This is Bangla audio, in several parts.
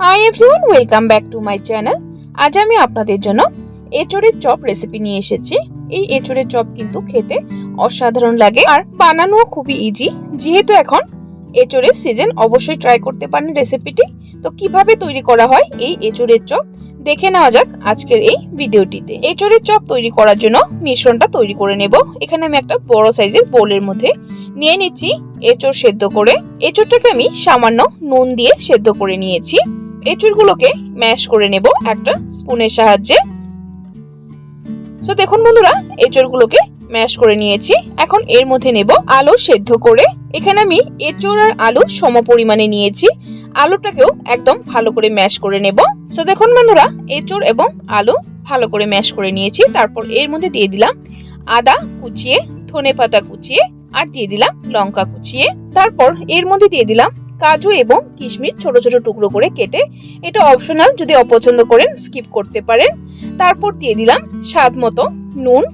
Hi everyone welcome back to my channel আজ আমি আপনাদের জন্য এঁচড়ের চপ রেসিপি নিয়ে এসেছি। এই এঁচড়ের চপ কিন্তু খেতে অসাধারণ লাগে আর বানানো খুবই ইজি যেহেতু এখন এঁচড়ের সিজন অবশ্যই ট্রাই করতে পারেন রেসিপিটি তো কীভাবে তৈরি করা হয় এই এঁচড়ের চপ? দেখে নেওয়া যাক আজকের এই ভিডিওটিতে। এঁচড়ের চপ তৈরি করার জন্য মিশ্রণটা তৈরি করে নেব। এখানে আমি একটা বড় সাইজের বোলের মধ্যে নিয়ে নিচ্ছি। এঁচড় সেদ্ধ করে, এঁচড়টাকে আমি সামান্য নুন দিয়ে সেদ্ধ করে নিয়েছি। এঁচড়গুলোকে ম্যাশ করে নেব একটা স্পুনের সাহায্যে। তো দেখুন বন্ধুরা, এঁচড়গুলোকে ম্যাশ করে নিয়েছি। এখন এর মধ্যে নেব আলু সেদ্ধ করে। এখানে আমি এঁচড় আর আলু সম পরিমাণে নিয়েছি। আলুটাকেও একদম ভালো করে ম্যাশ করে নেব। তো দেখুন বন্ধুরা, এঁচড় এবং আলু ভালো করে ম্যাশ করে নিয়েছি। তারপর এর মধ্যে দিয়ে দিলাম আদা কুচিয়ে ধনে পাতা কুচিয়ে, আর দিয়ে দিলাম লঙ্কা কুচিয়ে। তারপর এর মধ্যে দিয়ে দিলাম কাজু এবং কিশমিশ ছোট ছোট টুকরো করে কেটে এটা অপশনাল যদি অপছন্দ করেন স্কিপ করতে পারেন। তারপর দিয়ে দিলাম স্বাদ মতো নুন।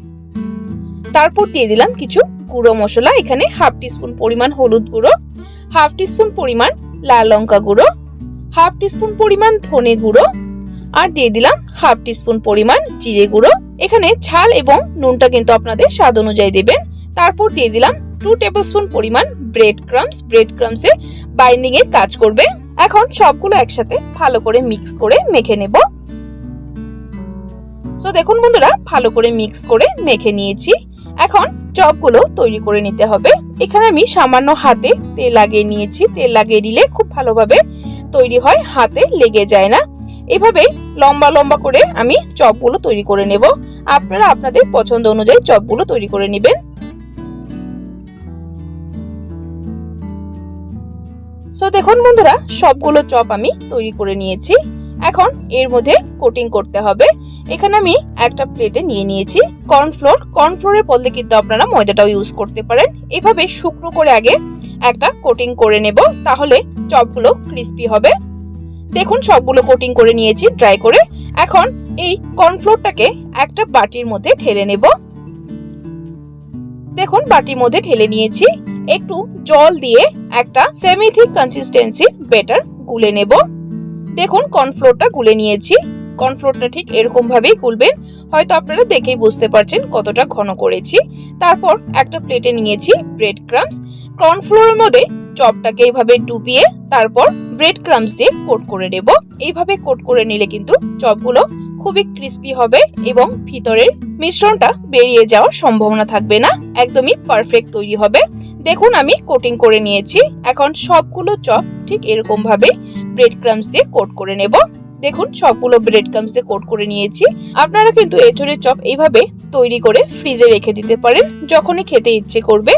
তারপর দিয়ে দিলাম কিছু গুঁড়ো মশলা, এখানে হাফ টিস্পুন পরিমাণ হলুদ গুঁড়ো হাফ টিস্পুন পরিমাণ লাল লঙ্কা গুঁড়ো হাফ টিস্পুন পরিমাণ ধনে গুঁড়ো, আর দিয়ে দিলাম হাফ টিস্পুন পরিমাণ জিরে গুঁড়ো। এখানে ঝাল এবং নুনটা কিন্তু আপনাদের স্বাদ অনুযায়ী দেবেন। তারপর দিয়ে দিলাম টু টেবিল স্পুন পরিমাণ ব্রেড ক্রামস ব্রেড ক্রামসে বাইন্ডিং এর কাজ করবে। এখন সবগুলো একসাথে ভালো করে মিক্স করে মেখে নেব। তো দেখুন বন্ধুরা, ভালো করে মিক্স করে মেখে নিয়েছি। এখন চপগুলো তৈরি করে নিতে হবে। এখানে আমি সামান্য হাতে তেল লাগিয়ে নিয়েছি। তেল লাগিয়ে নিলে খুব ভালোভাবে তৈরি হয়, হাতে লেগে যায় না। এভাবে লম্বা লম্বা করে আমি চপগুলো তৈরি করে নেব। আপনারা আপনাদের পছন্দ অনুযায়ী চপগুলো তৈরি করে নেবেন। সো দেখুন বন্ধুরা, সবগুলো চপ আমি তৈরি করে নিয়েছি। এখন এর মধ্যে কোটিং করতে হবে। এখানে আমি একটা প্লেটে নিয়ে নিয়েছি কর্নফ্লোর কর্নফ্লোরের বদলে কিন্তু আপনারা ময়দাটাও ইউজ করতে পারেন। এভাবে শুকনো করে আগে একটা কোটিং করে নেব, তাহলে চপগুলো ক্রিস্পি হবে। দেখুন, সবগুলো কোটিং করে নিয়েছি ড্রাই করে। এখন এই কর্নফ্লোরটাকে একটা বাটির মধ্যে ঢেলে নেব। দেখুন, বাটির মধ্যে ঢেলে নিয়েছি। একটু জল দিয়ে একটা সেমি থিক কনসিস্টেন্সির বেটার গুলে নেব। দেখুন কর্নফ্লোরটা গুলে নিয়েছি। কর্নফ্লোরটা ঠিক এরকম ভাবেই গুলবেন হয়তো আপনারা দেখেই বুঝতে পারছেন কতটা ঘন করেছি। তারপর একটা প্লেটে নিয়েছি ব্রেড ক্রামস কর্নফ্লোরের মধ্যে চপটাকে এইভাবে ডুবিয়ে তারপর ব্রেড ক্রামস দিয়ে কোট করে নেব। এইভাবে কোট করে নিলে কিন্তু চপগুলো খুবই ক্রিস্পি হবে এবং ভিতরের মিশ্রণটা বেরিয়ে যাওয়ার সম্ভাবনা থাকবে না। একদমই পারফেক্ট তৈরি হবে। দেখুন আমি কোটিং করে নিয়েছি। এখন সবগুলো চপ ঠিক এরকম ভাবে ব্রেড ক্রামস দিয়ে কোট করে নেব। দেখুন সবগুলো ব্রেড ক্রামস দিয়ে কোট করে নিয়েছি। আপনারা কিন্তু এঁচড়ের চপ এইভাবে তৈরি করে ফ্রিজে রেখে দিতে পারেন। যখনই খেতে ইচ্ছে করবে,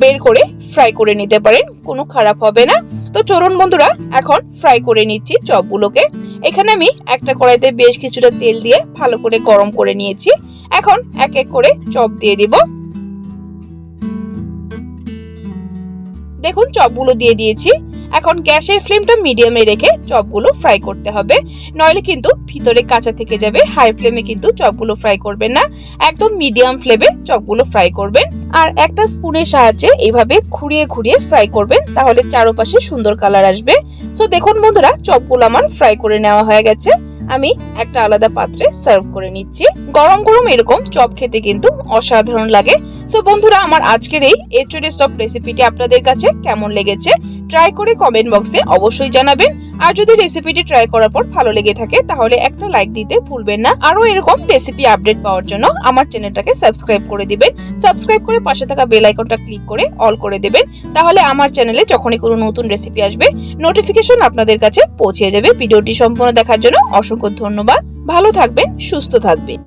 বের করে ফ্রাই করে নিতে পারেন। কোনো খারাপ হবে না। তো চলুন বন্ধুরা, এখন ফ্রাই করে নিচ্ছি চপগুলোকে। এখানে আমি একটা কড়াইতে বেশ কিছুটা তেল দিয়ে ভালো করে গরম করে নিয়েছি। এখন এক এক করে চপ দিয়ে দিব। দেখুন চপগুলো দিয়ে দিয়েছি। এখন গ্যাসের ফ্লেমটা মিডিয়ামে রেখে চপগুলো ফ্রাই করতে হবে। নইলে কিন্তু ভিতরে কাঁচা থেকে যাবে, হাই ফ্লেমে কিন্তু চপগুলো ফ্রাই করবেন না। একদম মিডিয়াম ফ্লেমে চপগুলো ফ্রাই করবেন। আর একটা স্পুনের সাহায্যে এইভাবে ঘুরিয়ে ঘুরিয়ে ফ্রাই করবেন, তাহলে চারপাশে সুন্দর কালার আসবে। সো দেখুন বন্ধুরা, চপগুলো আমার ফ্রাই করে নেওয়া হয়ে গেছে। আমি একটা আলাদা পাত্রে সার্ভ করে নিচ্ছি। গরম গরম এরকম চপ খেতে কিন্তু অসাধারণ লাগে। সো বন্ধুরা, আমার আজকের এই এচুরি সব রেসিপিটি আপনাদের কাছে কেমন লেগেছে? ট্রাই করে কমেন্ট বক্সে অবশ্যই জানাবেন। আর যদি রেসিপিটি ট্রাই করার পর ভালো লেগে থাকে, তাহলে একটা লাইক দিতে ভুলবেন না। আরও এরকম রেসিপি আপডেট পাওয়ার জন্য আমার চ্যানেলটাকে সাবস্ক্রাইব করে দিবেন। সাবস্ক্রাইব করে পাশে থাকা বেল আইকনটা ক্লিক করে অল করে দেবেন। তাহলে আমার চ্যানেলে যখনই কোনো নতুন রেসিপি আসবে নোটিফিকেশন আপনাদের কাছে পৌঁছে যাবে। ভিডিওটি সম্পূর্ণ দেখার জন্য অসংখ্য ধন্যবাদ। ভালো থাকবেন, সুস্থ থাকবেন।